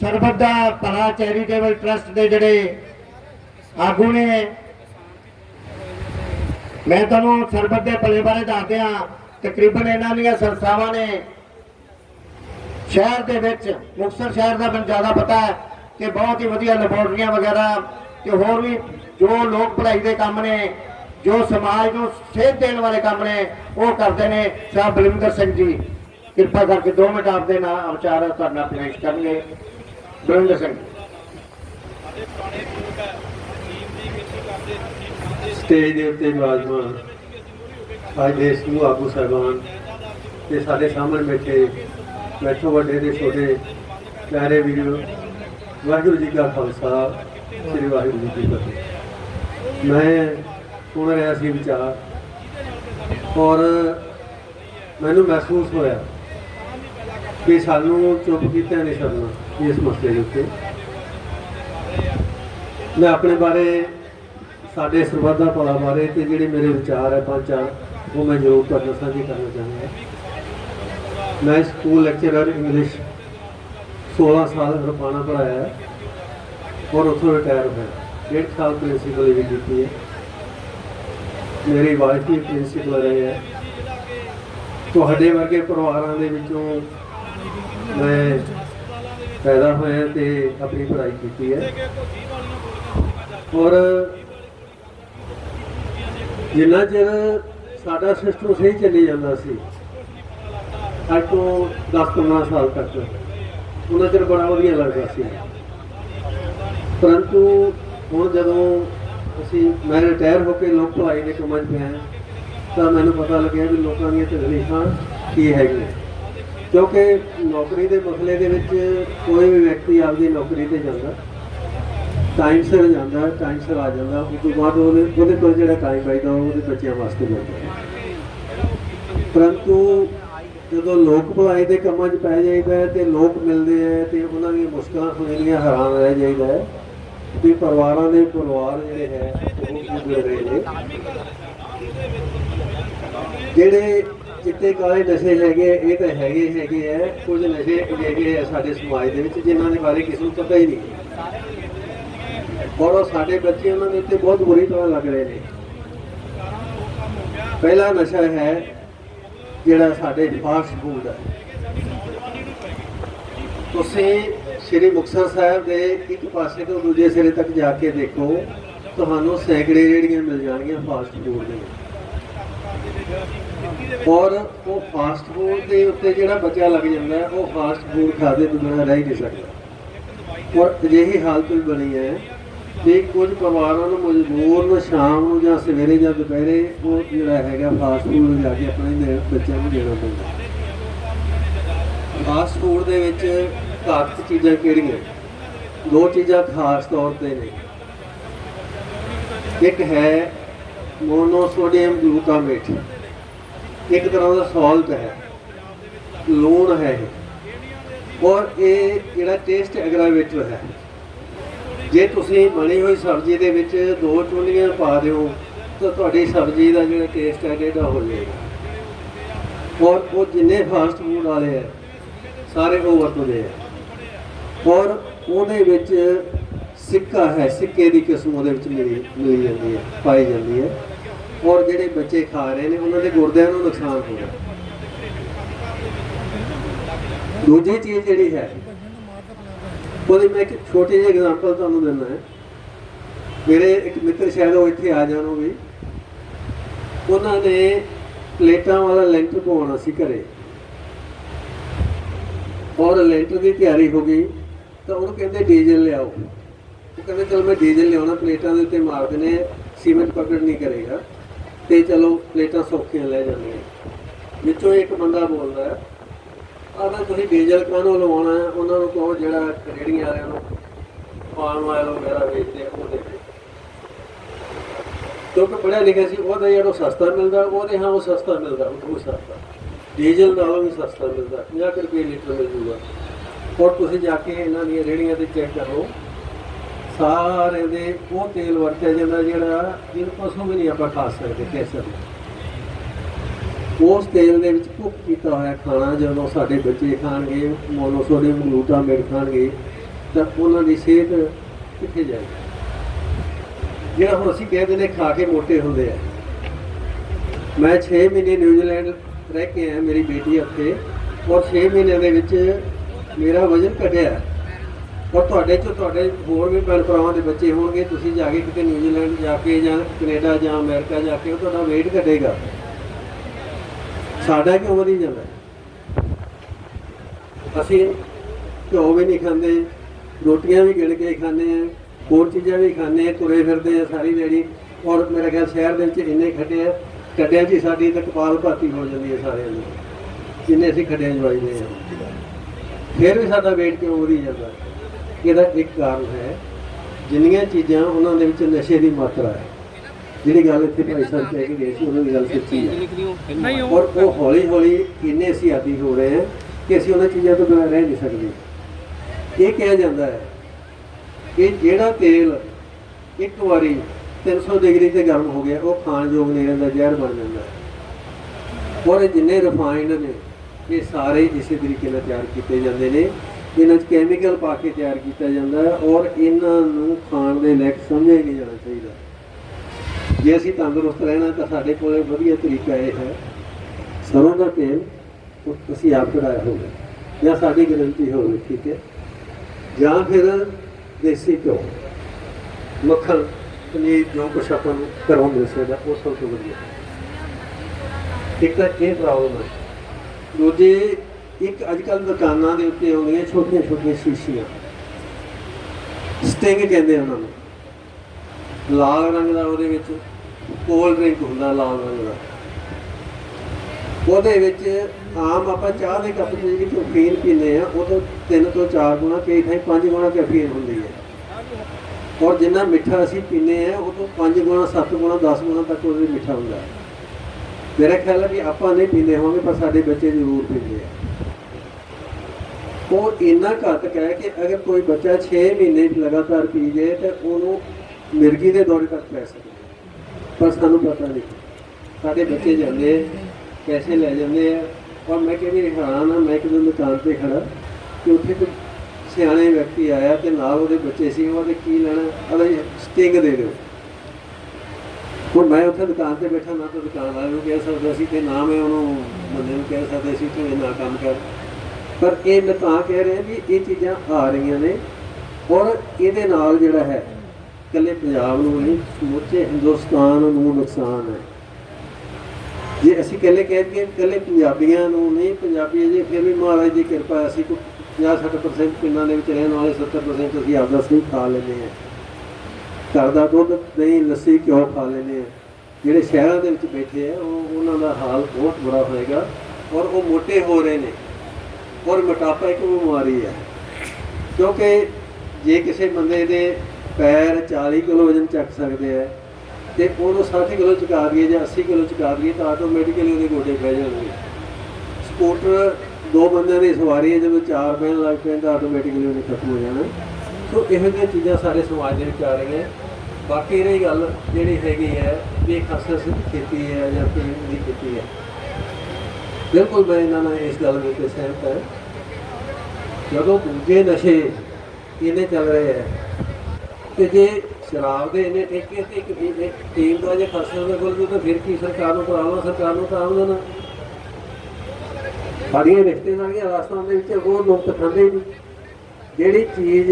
ਸਰਬੱਤ ਦਾ ਭਲਾ charitable trust ਦੇ ਜਿਹੜੇ ਆਗੂ ਨੇ, ਮੈਂ ਤੁਹਾਨੂੰ ਸਰਬੱਤ ਦੇ ਭਲੇ ਬਾਰੇ ਦੱਸਦਿਆਂ ਤਕਰੀਬਨ ਇਹਨਾਂ ਦੀਆਂ ਸੰਸਥਾਵਾਂ ਨੇ ਸ਼ਹਿਰ ਦੇ ਵਿੱਚ, ਮੁਕਤਸਰ ਸ਼ਹਿਰ ਦਾ ਮੈਨੂੰ ਜ਼ਿਆਦਾ ਪਤਾ ਹੈ ਕਿ ਬਹੁਤ ਹੀ ਵਧੀਆ ਲੈਬੋਰਟਰੀਆਂ ਵਗੈਰਾ ਤੇ ਹੋਰ ਵੀ ਜੋ ਲੋਕ ਪੜ੍ਹਾਈ ਦੇ ਕੰਮ ਨੇ, ਜੋ ਸਮਾਜ ਨੂੰ ਸੇਧ ਦੇਣ ਵਾਲੇ ਕੰਮ ਨੇ, ਉਹ ਕਰਦੇ ਨੇ। ਸਾਹਿਬ ਬਲਵਿੰਦਰ ਸਿੰਘ ਜੀ, ਕਿਰਪਾ ਕਰਕੇ 2 ਮਿੰਟ ਆਪਦੇ ਨਾਲ ਵਿਚਾਰ ਤੁਹਾਡਾ ਪੇਸ਼ ਕਰਨਗੇ। ਬਲਵਿੰਦਰ ਸਿੰਘ ਸਟੇਜ ਦੇ ਉੱਤੇ ਵਿਰਾਜਮਾਨ ਅੱਜ ਦੇ ਸਮੂਹ ਆਗੂ ਸਾਹਿਬਾਨ ਤੇ ਸਾਡੇ ਸਾਹਮਣੇ ਬੈਠੇ ਬੈਠੋ ਵੱਡੇ ਤੇ ਛੋਟੇ ਪਿਆਰੇ ਵੀਰੋ, ਵਾਹਿਗੁਰੂ ਜੀ ਕਾ ਖਾਲਸਾ, ਸ੍ਰੀ ਵਾਹਿਗੁਰੂ ਜੀ ਕੀ ਫਤਿਹ। ਮੈਂ ਸੁਣ ਰਿਹਾ ਸੀ ਵਿਚਾਰ ਔਰ ਮੈਨੂੰ ਮਹਿਸੂਸ ਹੋਇਆ ਕਿ ਸਾਨੂੰ ਚੁੱਪ ਕੀਤਾ ਨਹੀਂ ਛੱਡਣਾ ਇਸ ਮਸਲੇ ਦੇ ਉੱਤੇ। ਮੈਂ ਆਪਣੇ ਬਾਰੇ, ਸਾਡੇ ਸਰਬੱਤ ਦਾ ਭਲਾ ਬਾਰੇ ਤੇ ਜਿਹੜੇ ਮੇਰੇ ਵਿਚਾਰ ਹੈ, ਪੰਜ ਚਾਰ, ਉਹ ਮੈਂ ਜ਼ਰੂਰ ਤੁਹਾਡੇ ਸਾਂਝੇ ਕਰਨਾ ਚਾਹੁੰਦਾ ਮੈਂ ਸਕੂਲ ਲੈਕਚਰਰ ਇੰਗਲਿਸ਼ 16 ਸਾਲ ਰੁਪਾਣਾ ਪੜਾਇਆ ਔਰ ਉੱਥੋਂ ਰਿਟਾਇਰ ਹੋਇਆ ਡੇਢ ਸਾਲ ਪ੍ਰਿੰਸੀਪਲ ਵੀ ਕੀਤੀ ਹੈ। ਮੇਰੀ ਵਾਈਫ ਵੀ ਪ੍ਰਿੰਸੀਪਲ ਰਹੀ ਹੈ। ਤੁਹਾਡੇ ਵਰਗੇ ਪਰਿਵਾਰਾਂ ਦੇ ਵਿੱਚੋਂ ਮੈਂ ਪੈਦਾ ਹੋਇਆ ਤੇ ਆਪਣੀ ਪੜ੍ਹਾਈ ਕੀਤੀ ਹੈ। ਔਰ ਜਿੰਨਾ ਚਿਰ ਸਾਡਾ ਸਿਸਟਮ ਸਹੀ ਚੱਲੀ ਜਾਂਦਾ ਸੀ, ਅੱਜ ਤੋਂ 10-15 ਸਾਲ ਤੱਕ ਉਹਨਾਂ ਚਿਰ ਬੜਾ ਵਧੀਆ ਲੱਗਦਾ ਸੀ। ਪਰੰਤੂ ਹੁਣ ਜਦੋਂ ਅਸੀਂ ਮੈਂ ਰਿਟਾਇਰ ਹੋ ਕੇ ਲੋਕ ਭਲਾਈ ਦੇ ਕੰਮਾਂ 'ਚ ਪਿਆ, ਤਾਂ ਮੈਨੂੰ ਪਤਾ ਲੱਗਿਆ ਵੀ ਲੋਕਾਂ ਦੀਆਂ ਤਕਲੀਫਾਂ ਕੀ ਹੈਗੀਆਂ। ਕਿਉਂਕਿ ਨੌਕਰੀ ਦੇ ਮਸਲੇ ਦੇ ਵਿੱਚ ਕੋਈ ਵੀ ਵਿਅਕਤੀ ਆਪਦੀ ਨੌਕਰੀ ਤੇ ਜਾਂਦਾ। ਟਾਈਮ ਸਿਰ ਜਾਂਦਾ ਟਾਈਮ ਸਿਰ ਆ ਜਾਂਦਾ। ਉਸ ਤੋਂ ਬਾਅਦ ਉਹਦੇ ਉਹਦੇ ਕੋਲ ਜਿਹੜਾ ਟਾਈਮ ਬਚਦਾ ਉਹਦੇ ਬੱਚਿਆਂ ਵਾਸਤੇ ਬਚਦਾ। ਪਰੰਤੂ ਜਦੋਂ ਲੋਕ ਭਲਾਈ ਦੇ ਕੰਮਾਂ 'ਚ ਪੈ ਜਾਈਦਾ ਹੈ ਤੇ ਲੋਕ ਮਿਲਦੇ ਆ ਤੇ ਉਹਨਾਂ ਦੀਆਂ ਮੁਸ਼ਕਲਾਂ ਸੁਣੀਆਂ ਹੈਰਾਨ ਰਹਿ ਜਾਈਦਾ ਹੈ ਵੀ ਪਰਿਵਾਰਾਂ ਦੇ ਪਰਿਵਾਰ ਜਿਹੜੇ ਹੈ, ਉਹ ਗੁਜ਼ਰ ਰਹੇ ਨੇ। ਜਿਹੜੇ ਚਿੱਟੇ ਕਾਲੇ ਨਸ਼ੇ ਹੈਗੇ ਇਹ ਤਾਂ ਹੈਗੇ ਹੈਗੇ ਆ, ਕੁਝ ਨਸ਼ੇ ਹੈਗੇ ਆ ਸਾਡੇ ਸਮਾਜ ਦੇ ਵਿੱਚ ਜਿਨ੍ਹਾਂ ਦੇ ਬਾਰੇ ਕਿਸੇ ਨੂੰ ਪਤਾ ਹੀ ਨਹੀਂ। ਔਰ ਉਹ ਸਾਡੇ ਬੱਚੇ ਉਹਨਾਂ ਦੇ ਉੱਤੇ ਬਹੁਤ ਬੁਰੀ ਤਰ੍ਹਾਂ ਲੱਗ ਰਹੇ ਨੇ। ਪਹਿਲਾ ਨਸ਼ਾ ਹੈ ਜਿਹੜਾ ਸਾਡੇ ਫਾਸਟ ਫੂਡ ਹੈ ਤੁਸੀਂ ਸ੍ਰੀ ਮੁਕਤਸਰ ਸਾਹਿਬ ਦੇ ਇੱਕ ਪਾਸੇ ਤੋਂ ਦੂਜੇ ਸਿਰੇ ਤੱਕ ਜਾ ਕੇ ਦੇਖੋ, ਤੁਹਾਨੂੰ ਸੈਂਕੜੇ ਜਿਹੜੀਆਂ ਮਿਲ ਜਾਣਗੀਆਂ ਫਾਸਟ ਫੂਡ ਦੀਆਂ ਔਰ ਉਹ ਫਾਸਟ ਫੂਡ ਦੇ ਉੱਤੇ ਜਿਹੜਾ ਬੱਚਾ ਲੱਗ ਜਾਂਦਾ ਉਹ ਫਾਸਟ ਫੂਡ ਖਾਦੇ ਤੋਂ ਬਿਨਾਂ ਰਹਿ ਨਹੀਂ ਸਕਦਾ। ਔਰ ਅਜਿਹੀ ਹਾਲਤ ਵੀ ਬਣੀ ਹੈ ਕਿ ਕੁਝ ਪਰਿਵਾਰਾਂ ਨੂੰ ਮਜਬੂਰ ਨੂੰ ਸ਼ਾਮ ਨੂੰ ਜਾਂ ਸਵੇਰੇ ਜਾਂ ਦੁਪਹਿਰੇ ਉਹ ਜਿਹੜਾ ਹੈਗਾ ਫਾਸਟ ਫੂਡ ਜਾ ਕੇ ਆਪਣੇ ਬੱਚਿਆਂ ਨੂੰ ਦੇਣਾ ਪੈਂਦਾ ਫਾਸਟ ਫੂਡ ਦੇ ਵਿੱਚ ਘਾਤਕ ਚੀਜ਼ਾਂ ਕਿਹੜੀਆਂ? ਦੋ ਚੀਜ਼ਾਂ ਖਾਸ ਤੌਰ ਤੇ ਨੇ। ਇੱਕ ਹੈ ਮੋਨੋਸੋਡੀਅਮ ਗਲੂਟਾਮੇਟ ਇੱਕ ਤਰ੍ਹਾਂ ਦਾ ਸਾਲਟ ਹੈ। ਲੂਣ ਹੈ ਇਹ। ਔਰ ਇਹ ਜਿਹੜਾ ਟੇਸਟ ਐਗਰਾਵੇਟਰ ਹੈ। ਜੇ ਤੁਸੀਂ ਬਣੀ ਹੋਈ ਸਬਜ਼ੀ ਦੇ ਵਿੱਚ ਦੋ ਚੁੰਨੀਆਂ ਪਾ ਦਿਓ, ਤਾਂ ਤੁਹਾਡੀ ਸਬਜ਼ੀ ਦਾ ਜਿਹੜਾ ਟੇਸਟ ਹੈ ਡੇਢਾ ਹੋ ਜਾਏਗਾ ਔਰ ਉਹ ਜਿੰਨੇ ਫਾਸਟ ਫੂਡ ਵਾਲੇ ਹੈ, ਸਾਰੇ ਉਹ ਵਰਤਦੇ ਆ ਔਰ ਉਹਦੇ ਵਿੱਚ ਸਿੱਕਾ ਹੈ, ਸਿੱਕੇ ਦੀ ਕਿਸਮ ਉਹਦੇ ਵਿੱਚ ਮਿਲੀ ਮਿਲੀ ਜਾਂਦੀ ਹੈ, ਪਾਈ ਜਾਂਦੀ ਹੈ। ਔਰ ਜਿਹੜੇ ਬੱਚੇ ਖਾ ਰਹੇ ਨੇ ਉਹਨਾਂ ਦੇ ਗੁਰਦਿਆਂ ਨੂੰ ਨੁਕਸਾਨ ਹੋ ਰਿਹਾ। ਦੂਜੀ ਚੀਜ਼ ਜਿਹੜੀ ਹੈ ਉਹਦੀ ਮੈਂ ਇੱਕ ਛੋਟੀ ਜਿਹੀ ਐਗਜ਼ਾਮਪਲ ਤੁਹਾਨੂੰ ਦਿੰਦਾ ਹੈ। ਮੇਰੇ ਇੱਕ ਮਿੱਤਰ ਸ਼ਾਇਦ ਉਹ ਇੱਥੇ ਆ ਜਾਣ ਉਹ ਵੀ। ਉਹਨਾਂ ਨੇ ਪਲੇਟਾਂ ਵਾਲਾ ਲੈਂਟਰ ਪਵਾਉਣਾ ਸੀ ਘਰੇ। ਔਰ ਲੈਂਟਰ ਦੀ ਤਿਆਰੀ ਹੋ ਗਈ ਤਾਂ ਉਹਨੂੰ ਕਹਿੰਦੇ ਡੀਜ਼ਲ ਲਿਆਓ। ਉਹ ਕਹਿੰਦੇ ਚਲ ਮੈਂ ਡੀਜ਼ਲ ਲਿਆਉਣਾ ਪਲੇਟਾਂ ਦੇ ਉੱਤੇ ਮਾਰ ਦੇਣੇ ਆ, ਸੀਮੈਂਟ ਪਕੜ ਨਹੀਂ ਕਰੇਗਾ। ਤੇ ਚਲੋ ਪਲੇਟਾਂ ਸੌਖੀਆਂ ਲੈ ਜਾਂਦੀਆਂ। ਵਿੱਚੋਂ ਇੱਕ ਬੰਦਾ ਬੋਲਦਾ ਹੈ ਆਦਾ ਤੁਸੀਂ ਡੀਜ਼ਲ ਕਾਹਨੂੰ ਲਵਾਉਣਾ ਹੈ? ਉਹਨਾਂ ਨੂੰ ਕਹੋ ਜਿਹੜਾ ਰੇੜੀਆਂ ਵਾਲਿਆਂ ਨੂੰ ਪਾਮ ਆਇਲ ਵਗੈਰਾ ਵੇਚਦੇ ਆ, ਉਹ ਦੇ ਕਿਉਂਕਿ ਪੜਿਆ ਲਿਖਿਆ ਸੀ ਉਹਦਾ ਜਿਹੜਾ ਸਸਤਾ ਮਿਲਦਾ ਉਹਦੇ ਹਾਂ ਉਹ ਸਸਤਾ ਮਿਲਦਾ ਉਹ ਬਹੁਤ ਸਸਤਾ। ਡੀਜ਼ਲ ਨਾਲੋਂ ਵੀ ਸਸਤਾ ਮਿਲਦਾ 50 ਕੁ ਰੁਪਏ ਲੀਟਰ ਮਿਲ ਜੂਗਾ ਔਰ ਤੁਸੀਂ ਜਾ ਕੇ ਇਹਨਾਂ ਦੀਆਂ ਰੇੜੀਆਂ ਤੇ ਚੈੱਕ ਕਰੋ। ਸਾਰੇ ਦੇ ਉਹ ਤੇਲ ਵਰਤਿਆ ਜਾਂਦਾ ਜਿਹੜਾ ਇਹਨੂੰ ਪਸ਼ੂ ਵੀ ਨਹੀਂ ਆਪਾਂ ਖਾ ਸਕਦੇ ਕੇਸਰ ਉਸ ਤੇਲ ਦੇ ਵਿੱਚ ਕੁੱਕ ਕੀਤਾ ਹੋਇਆ ਖਾਣਾ, ਜਦੋਂ ਸਾਡੇ ਬੱਚੇ ਖਾਣਗੇ ਮੋਨੋਸੋਡੀਅਮ ਗਲੂਟਾਮੇਟ ਖਾਣਗੇ, ਤਾਂ ਉਹਨਾਂ ਦੀ ਸਿਹਤ ਕਿੱਥੇ ਜਾਏਗੀ? ਜਿਹੜਾ ਹੁਣ ਅਸੀਂ ਕਹਿੰਦੇ ਨੇ ਖਾ ਕੇ ਮੋਟੇ ਹੁੰਦੇ ਆ। ਮੈਂ 6 ਮਹੀਨੇ ਨਿਊਜ਼ੀਲੈਂਡ ਰਹਿ ਕੇ ਆਇਆ, ਮੇਰੀ ਬੇਟੀ ਉੱਥੇ, ਔਰ 6 ਮਹੀਨਿਆਂ ਦੇ ਵਿੱਚ ਮੇਰਾ ਵਜ਼ਨ ਘਟਿਆ। ਔਰ ਤੁਹਾਡੇ ਚੋਂ ਤੁਹਾਡੇ ਹੋਰ ਵੀ ਭੈਣ ਭਰਾਵਾਂ ਦੇ ਬੱਚੇ ਹੋਣਗੇ, ਤੁਸੀਂ ਜਾ ਕੇ ਕਿਤੇ ਨਿਊਜ਼ੀਲੈਂਡ ਜਾ ਕੇ ਜਾਂ ਕੈਨੇਡਾ ਜਾਂ ਅਮਰੀਕਾ ਜਾ ਕੇ, ਉਹ ਤੁਹਾਡਾ ਵੇਟ ਘਟੇਗਾ। ਸਾਡਾ ਕਿਉਂ ਵਧੀ ਜਾਂਦਾ? ਅਸੀਂ ਘਿਓ ਵੀ ਨਹੀਂ ਖਾਂਦੇ, ਰੋਟੀਆਂ ਵੀ ਗਿਣ ਕੇ ਖਾਂਦੇ ਆ, ਹੋਰ ਚੀਜ਼ਾਂ ਵੀ ਖਾਂਦੇ ਆ, ਤੁਰੇ ਫਿਰਦੇ ਆ ਸਾਰੀ ਦਿਹਾੜੀ। ਔਰ ਮੇਰਾ ਖਿਆਲ ਸ਼ਹਿਰ ਦੇ ਵਿੱਚ ਇੰਨੇ ਖੱਡੇ ਆ, ਖੱਡਿਆਂ 'ਚ ਹੀ ਸਾਡੀ ਤਾਂ ਕਪਾਲ ਭਾਤੀ ਹੋ ਜਾਂਦੀ ਹੈ ਸਾਰਿਆਂ ਦੀ, ਜਿੰਨੇ ਅਸੀਂ ਖੱਡਿਆਂ 'ਚ ਵੱਜਦੇ ਆ। ਫਿਰ ਵੀ ਸਾਡਾ ਵੇਟ ਕਿਉਂ ਵਧੀ ਜਾਂਦਾ? ਇਹਦਾ ਇੱਕ ਕਾਰਨ ਹੈ ਜਿੰਨੀਆਂ ਚੀਜ਼ਾਂ ਉਹਨਾਂ ਦੇ ਵਿੱਚ ਨਸ਼ੇ ਦੀ ਮਾਤਰਾ ਹੈ। ਜਿਹੜੀ ਗੱਲ ਇੱਥੇ ਭਾਈ ਸਾਹਿਬ ਕਹਿ ਕੇ ਗਏ ਸੀ ਉਹਨਾਂ ਦੀ ਗੱਲ ਸੱਚੀ ਹੈ। ਨਹੀਂ ਉਹ ਔਰ ਉਹ ਹੌਲੀ ਹੌਲੀ ਇੰਨੇ ਅਸੀਂ ਆਦੀ ਹੋ ਰਹੇ ਹਾਂ ਕਿ ਅਸੀਂ ਉਹਨਾਂ ਚੀਜ਼ਾਂ ਤੋਂ ਬਿਨਾਂ ਰਹਿ ਨਹੀਂ ਸਕਦੇ। ਇਹ ਕਿਹਾ ਜਾਂਦਾ ਹੈ ਕਿ ਜਿਹੜਾ ਤੇਲ ਇੱਕ ਵਾਰੀ 300 ਡਿਗਰੀ ਤੇ ਗਰਮ ਹੋ ਗਿਆ ਉਹ ਖਾਣ ਯੋਗ ਨਹੀਂ ਰਹਿੰਦਾ ਜ਼ਹਿਰ ਬਣ ਜਾਂਦਾ ਹੈ। ਔਰ ਇਹ ਜਿੰਨੇ ਰਿਫਾਈਨਡ ਨੇ ਇਹ ਸਾਰੇ ਇਸੇ ਤਰੀਕੇ ਨਾਲ ਤਿਆਰ ਕੀਤੇ ਜਾਂਦੇ ਨੇ। ਇਹਨਾਂ 'ਚ ਕੈਮੀਕਲ ਪਾ ਕੇ ਤਿਆਰ ਕੀਤਾ ਜਾਂਦਾ ਹੈ ਔਰ ਇਹਨਾਂ ਨੂੰ ਖਾਣ ਦੇ ਲਾਇਕ ਸਮਝਿਆ ਹੀ ਨਹੀਂ ਜਾਣਾ ਚਾਹੀਦਾ। ਜੇ ਅਸੀਂ ਤੰਦਰੁਸਤ ਰਹਿਣਾ ਤਾਂ ਸਾਡੇ ਕੋਲ ਵਧੀਆ ਤਰੀਕਾ ਇਹ ਹੈ। ਸਰੋਂ ਦਾ ਤੇਲ ਉਹ ਅਸੀਂ ਆਪ ਕਢਾਇਆ ਹੋਵੇ ਜਾਂ ਸਾਡੀ ਗਰੰਟੀ ਹੋਵੇ, ਠੀਕ ਹੈ? ਜਾਂ ਫਿਰ ਦੇਸੀ ਘਿਓ, ਮੱਖਣ, ਪਨੀਰ ਜੋ ਕੁਛ ਆਪਾਂ ਨੂੰ ਘਰੋਂ ਮਿਲ ਸਕਦਾ, ਉਹ ਸਭ ਤੋਂ ਵਧੀਆ। ਇੱਕ ਤਾਂ ਇਹ ਪ੍ਰੋਬਲਮ ਹੈ। ਦੂਜੀ ਇੱਕ ਅੱਜ ਕੱਲ੍ਹ ਦੁਕਾਨਾਂ ਦੇ ਉੱਤੇ ਆਉਂਦੀਆਂ ਛੋਟੀਆਂ ਛੋਟੀਆਂ ਸ਼ੀਸ਼ੀਆਂ। ਸਟਿੰਗ ਕਹਿੰਦੇ ਉਹਨਾਂ ਨੂੰ। ਲਾਲ ਰੰਗ ਦਾ ਉਹਦੇ ਵਿੱਚ ਕੋਲਡ ਡਰਿੰਕ ਹੁੰਦਾ ਲਾਲ ਰੰਗ ਦਾ। ਉਹਦੇ ਵਿੱਚ ਆਮ ਆਪਾਂ ਚਾਹ ਦੇ ਕੱਪ 'ਚ ਜਿਹੜੀ ਕੈਫੀਨ ਪੀਂਦੇ ਆ ਉਹ ਤੋਂ 3 ਤੋਂ 4 ਗੁਣਾ ਕਈ ਥਾਈਂ 5 ਗੁਣਾ ਕੈਫੀਨ ਹੁੰਦੀ ਹੈ। ਔਰ ਜਿੰਨਾ ਮਿੱਠਾ ਅਸੀਂ ਪੀਂਦੇ ਆ ਉਹ ਤੋਂ 5 ਗੁਣਾ 7 ਗੁਣਾ 10 ਗੁਣਾ ਤੱਕ ਉਹਦੇ ਵਿੱਚ ਮਿੱਠਾ ਹੁੰਦਾ ਹੈ। ਮੇਰਾ ਖਿਆਲ ਹੈ ਕਿ ਆਪਾਂ ਨਹੀਂ ਪੀਂਦੇ ਹੋਵਾਂਗੇ, ਪਰ ਸਾਡੇ ਬੱਚੇ ਜ਼ਰੂਰ ਪੀਂਦੇ ਆ। ਉਹ ਇੰਨਾ ਘਾਤਕ ਹੈ ਕਿ ਅਗਰ ਕੋਈ ਬੱਚਾ 6 ਮਹੀਨੇ ਲਗਾਤਾਰ ਪੀ ਜੇ ਤੇ ਉਹਨੂੰ ਮਿਰਗੀ ਦੇ ਦੌਰੇ ਤੱਕ ਪੈ ਸਕਦਾ ਪਰ ਸਾਨੂੰ ਪਤਾ ਨਹੀਂ। ਸਾਡੇ ਬੱਚੇ ਜਾਂਦੇ ਆ, ਪੈਸੇ ਲੈ ਜਾਂਦੇ ਆ। ਔਰ ਮੈਂ ਕਹਿੰਦੀ ਹੈਰਾਨ ਆ ਮੈਂ ਇੱਕ ਦਿਨ ਦੁਕਾਨ ਤੇ ਖੜਾ ਕਿ ਉੱਥੇ ਕੋਈ ਸਿਆਣੇ ਵਿਅਕਤੀ ਆਇਆ ਤੇ ਨਾਲ ਉਹਦੇ ਬੱਚੇ ਸੀ ਉਹਦੇ ਕੀ ਲੈਣਾ ਅਲੇ ਸਟਿੰਗ ਦੇ ਦਿਓ। ਹੁਣ ਮੈਂ ਉੱਥੇ ਦੁਕਾਨ ਤੇ ਬੈਠਾ ਨਾ ਤਾਂ ਦੁਕਾਨ ਵਾਲੇ ਨੂੰ ਕਹਿ ਸਕਦਾ ਸੀ ਤੇ ਨਾ ਮੈਂ ਉਹਨੂੰ ਬੰਦੇ ਨੂੰ ਕਹਿ ਸਕਦਾ ਸੀ ਤੂੰ ਇਹ ਨਾ ਕੰਮ ਕਰ। ਪਰ ਇਹ ਮੈਂ ਤਾਂ ਕਹਿ ਰਿਹਾ ਵੀ ਇਹ ਚੀਜ਼ਾਂ ਆ ਰਹੀਆਂ ਨੇ ਔਰ ਇਹਦੇ ਨਾਲ ਜਿਹੜਾ ਹੈ, ਇਕੱਲੇ ਪੰਜਾਬ ਨੂੰ ਨਹੀਂ, ਸਮੁੱਚੇ ਹਿੰਦੁਸਤਾਨ ਨੂੰ ਨੁਕਸਾਨ ਹੈ। ਜੇ ਅਸੀਂ ਇਕੱਲੇ ਕਹਿ ਦਈਏ ਕਿ ਇਕੱਲੇ ਪੰਜਾਬੀਆਂ ਨੂੰ ਨਹੀਂ, ਪੰਜਾਬੀ ਅਜੇ ਫਿਰ ਵੀ ਮਹਾਰਾਜ ਦੀ ਕਿਰਪਾ ਅਸੀਂ ਕੋਈ 50-60% ਪਿੰਡਾਂ ਦੇ ਵਿੱਚ ਰਹਿਣ ਵਾਲੇ 70% ਅਸੀਂ ਆਪਦਾ ਸਿੰਘ ਖਾ ਲੈਂਦੇ ਹਾਂ। ਘਰ ਦਾ ਦੁੱਧ ਨਹੀਂ ਲੱਸੀ, ਘਿਓ ਖਾ ਲੈਂਦੇ ਆ ਜਿਹੜੇ ਸ਼ਹਿਰਾਂ ਦੇ ਵਿੱਚ ਬੈਠੇ ਆ, ਉਹ ਉਹਨਾਂ ਦਾ ਹਾਲ ਬਹੁਤ ਬੁਰਾ ਹੋਏਗਾ ਔਰ ਉਹ ਮੋਟੇ ਹੋ ਰਹੇ ਨੇ। ਔਰ ਮੋਟਾਪਾ ਇੱਕ ਬਿਮਾਰੀ ਹੈ। ਕਿਉਂਕਿ ਜੇ ਕਿਸੇ ਬੰਦੇ ਦੇ ਪੈਰ 40 ਕਿਲੋ ਵਜਨ ਚੱਕ ਸਕਦੇ ਆ ਤੇ ਉਹਨੂੰ 60 ਕਿਲੋ ਚੁਕਾ ਦਈਏ ਜਾਂ 80 ਕਿਲੋ ਚੁਕਾ ਦਈਏ ਤਾਂ ਆਟੋਮੈਟਿਕਲੀ ਉਹਦੇ ਗੋਡੇ ਪੈ ਜਾਣਗੇ ਸਕੂਟਰ ਦੋ ਬੰਦਿਆਂ ਦੀ ਸਵਾਰੀ ਹੈ, ਜਦੋਂ ਚਾਰ ਪੈਣ ਲੱਗ ਪੈਣ ਤਾਂ ਆਟੋਮੈਟਿਕਲੀ ਉਹਨੇ ਖਤਮ ਹੋ ਜਾਣਾ। ਸੋ ਇਹੋ ਜਿਹੀਆਂ ਚੀਜ਼ਾਂ ਸਾਰੇ ਸਮਾਜ ਦੇ ਵਿੱਚ ਆ ਰਹੀਆਂ। ਬਾਕੀ ਰਹੀ ਗੱਲ ਜਿਹੜੀ ਹੈਗੀ ਹੈ ਵੀ ਇਹ ਖਾਸ ਖੇਤੀ ਹੈ ਜਾਂ ਪੀਣ ਦੀ ਖੇਤੀ ਹੈ। ਬਿਲਕੁਲ ਮੈਂ ਇਹਨਾਂ ਨਾਲ ਇਸ ਗੱਲ ਵਿੱਚ ਸਹਿਮਤ ਹਾਂ। ਜਦੋਂ ਦੂਜੇ ਨਸ਼ੇ ਇਹਨੇ ਚੱਲ ਰਹੇ ਹੈ ਤੇ ਜੇ ਸ਼ਰਾਬ ਦੇ ਇਹਨੇ ਠੇਕੇ ਤੇ ਇੱਕ ਟੀਮ ਦਾ ਜੇ ਖਸਰ ਦੇ ਕੋਲ ਤਾਂ ਫਿਰ ਕੀ ਸਰਕਾਰ ਨੂੰ ਕਰਾਉਣਾ ਸਰਕਾਰ ਨੂੰ ਤਾਂ ਆਮਦਨ ਆ। ਸਾਡੀਆਂ ਰਿਸ਼ਤੇਦਾਰੀਆਂ ਰਾਜਸਥਾਨ ਦੇ ਵਿੱਚ ਉਹ ਲੋਕ ਖਾਂਦੇ ਨਹੀਂ। ਜਿਹੜੀ ਚੀਜ਼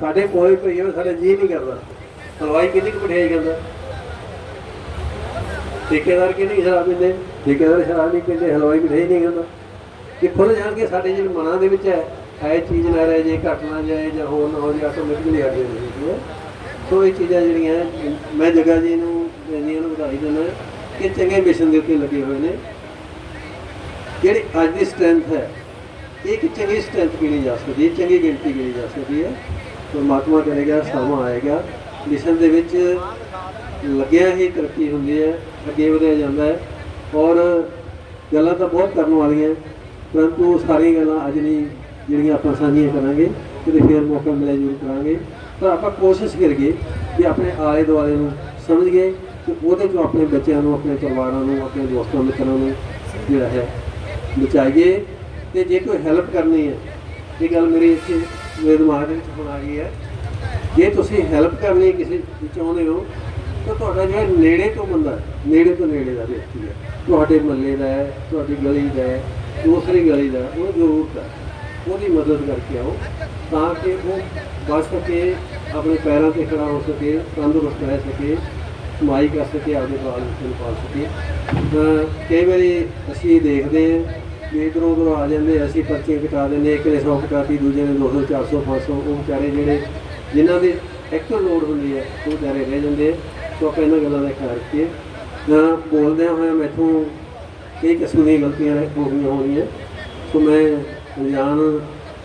ਸਾਡੇ ਕੋਲ ਪਈ ਹੋਵੇ ਸਾਡੇ ਜੀ ਨਹੀਂ ਕਰਦਾ। ਹਲਵਾਈ ਕਿੰਨੀ ਕੁ ਮਠਿਆਈ ਕਰਦਾ ਠੇਕੇਦਾਰ ਕਿੰਨੀ ਸ਼ਰਾਬ ਪੀਂਦੇ? ਠੇਕੇਦਾਰ ਸ਼ਰਾਬ ਨਹੀਂ ਪੀਂਦੇ ਹਲਵਾਈ ਵੀ ਨਹੀਂ ਖਾਂਦਾ ਇਹ ਖੁੱਲ ਜਾਣ ਕੇ ਸਾਡੇ ਜਿਹੜੇ ਮਨਾਂ ਦੇ ਵਿੱਚ ਹੈ, ਇਹ ਚੀਜ਼ ਨਾ ਰਹੇ, ਜੇ ਘਟ ਨਾ ਜਾਏ ਜਾਂ ਹੋਰ ਨਾ ਹੋ ਜਾਏ ਆਟੋਮੈਟਿਕਲੀ ਅੱਗੇ ਹੋ ਜਾਂਦੀ ਹੈ। ਸੋ ਇਹ ਚੀਜ਼ਾਂ ਜਿਹੜੀਆਂ ਮੈਂ ਜਗਾ ਜੀ ਨੂੰ ਜੀ ਨੂੰ ਵਧਾਈ ਦਿੰਦਾ ਕਿ ਚੰਗੇ ਮਿਸ਼ਨ ਦੇ ਉੱਤੇ ਲੱਗੇ ਹੋਏ ਨੇ। ਜਿਹੜੀ ਅੱਜ ਦੀ ਸਟਰੈਂਥ ਹੈ, ਇਹ ਇੱਕ ਚੰਗੀ ਸਟਰੈਂਥ ਗਿਣੀ ਜਾ ਸਕਦੀ ਹੈ ਚੰਗੀ ਗਿਣਤੀ ਗਿਣੀ ਜਾ ਸਕਦੀ ਹੈ। ਪਰਮਾਤਮਾ ਕਰੇਗਾ, ਸਮਾਂ ਆਏਗਾ। ਮਿਸ਼ਨ ਦੇ ਵਿੱਚ ਲੱਗਿਆ ਹੀ ਤਰੱਕੀ ਹੁੰਦੀ ਹੈ, ਅੱਗੇ ਵਧਿਆ ਜਾਂਦਾ ਹੈ। ਔਰ ਗੱਲਾਂ ਤਾਂ ਬਹੁਤ ਕਰਨ ਵਾਲੀਆਂ, ਪਰੰਤੂ ਸਾਰੀਆਂ ਗੱਲਾਂ ਅੱਜ ਨਹੀਂ ਜਿਹੜੀਆਂ ਆਪਾਂ ਸਾਂਝੀਆਂ ਕਰਾਂਗੇ, ਕਿਤੇ ਫੇਰ ਮੌਕਾ ਮਿਲੇ ਜ਼ਰੂਰ ਕਰਾਂਗੇ। ਪਰ ਆਪਾਂ ਕੋਸ਼ਿਸ਼ ਕਰੀਏ ਕਿ ਆਪਣੇ ਆਲੇ ਦੁਆਲੇ ਨੂੰ ਸਮਝ ਗਏ ਕਿ ਉਹਦੇ ਤੋਂ ਆਪਣੇ ਬੱਚਿਆਂ ਨੂੰ, ਆਪਣੇ ਪਰਿਵਾਰਾਂ ਨੂੰ, ਆਪਣੇ ਦੋਸਤਾਂ ਮਿੱਤਰਾਂ ਨੂੰ ਜਿਹੜਾ ਹੈ ਬਚਾਈਏ। ਤੇ ਜੇ ਕੋਈ ਹੈਲਪ ਕਰਨੀ ਹੈ, ਇਹ ਗੱਲ ਮੇਰੇ ਇੱਥੇ ਮੇਰੇ ਦਿਮਾਗ ਦੇ ਵਿੱਚ ਹੁਣ ਆ ਗਈ ਹੈ। ਜੇ ਤੁਸੀਂ ਹੈਲਪ ਕਰਨੀ ਕਿਸੇ ਚਾਹੁੰਦੇ ਹੋ ਤਾਂ ਤੁਹਾਡਾ ਜਿਹੜਾ ਨੇੜੇ ਤੋਂ ਬੰਦਾ ਨੇੜੇ ਤੋਂ ਨੇੜੇ ਦਾ ਵਿਅਕਤੀ ਹੈ। ਤੁਹਾਡੇ ਮੱਲੇ ਦਾ ਹੈ, ਤੁਹਾਡੀ ਗਲੀ ਦਾ ਹੈ, ਦੂਸਰੀ ਗਲੀ ਦਾ, ਉਹ ਜ਼ਰੂਰਤ ਹੈ ਉਹਦੀ ਮਦਦ ਕਰਕੇ ਆਓ, ਤਾਂ ਕਿ ਉਹ ਬਚ ਸਕੇ, ਆਪਣੇ ਪੈਰਾਂ ਤੇ ਖੜਾ ਹੋ ਸਕੇ, ਤੰਦਰੁਸਤ ਰਹਿ ਸਕੇ ਕਮਾਈ ਕਰ ਸਕੇ ਆਪਣੇ ਬਾਲ ਬੱਚੇ ਨੂੰ ਪਾਲ ਸਕੇ। ਅਹ ਕਈ ਵਾਰੀ ਅਸੀਂ ਦੇਖਦੇ ਹਾਂ ਵੀ ਇੱਧਰੋਂ ਉੱਧਰੋਂ ਆ ਜਾਂਦੇ, ਅਸੀਂ ਪਰਚੀਆਂ ਕਟਾ ਦਿੰਦੇ, ਇੱਕ ਨੇ 100 ਕਟਾਤੀ, ਦੂਜੇ ਨੇ 200 400 500 ਉਹ ਵਿਚਾਰੇ ਜਿਹੜੇ ਜਿਨ੍ਹਾਂ ਦੇ ਐਕਚੁਅਲ ਲੋੜ ਹੁੰਦੀ ਹੈ, ਉਹ ਵਿਚਾਰੇ ਰਹਿ ਜਾਂਦੇ ਆ। ਇਹਨਾਂ ਗੱਲਾਂ ਦਾ ਖਿਆਲ ਰੱਖੀਏ। ਅਹ ਬੋਲਦਿਆਂ ਹੋਇਆ ਮੈਥੋਂ ਕਈ ਕਿਸਮ ਦੀਆਂ ਗਲਤੀਆਂ ਹੋ ਗਈਆਂ ਹੋਣੀਆਂ। ਸੋ ਮੈਂ ਅਣਜਾਣ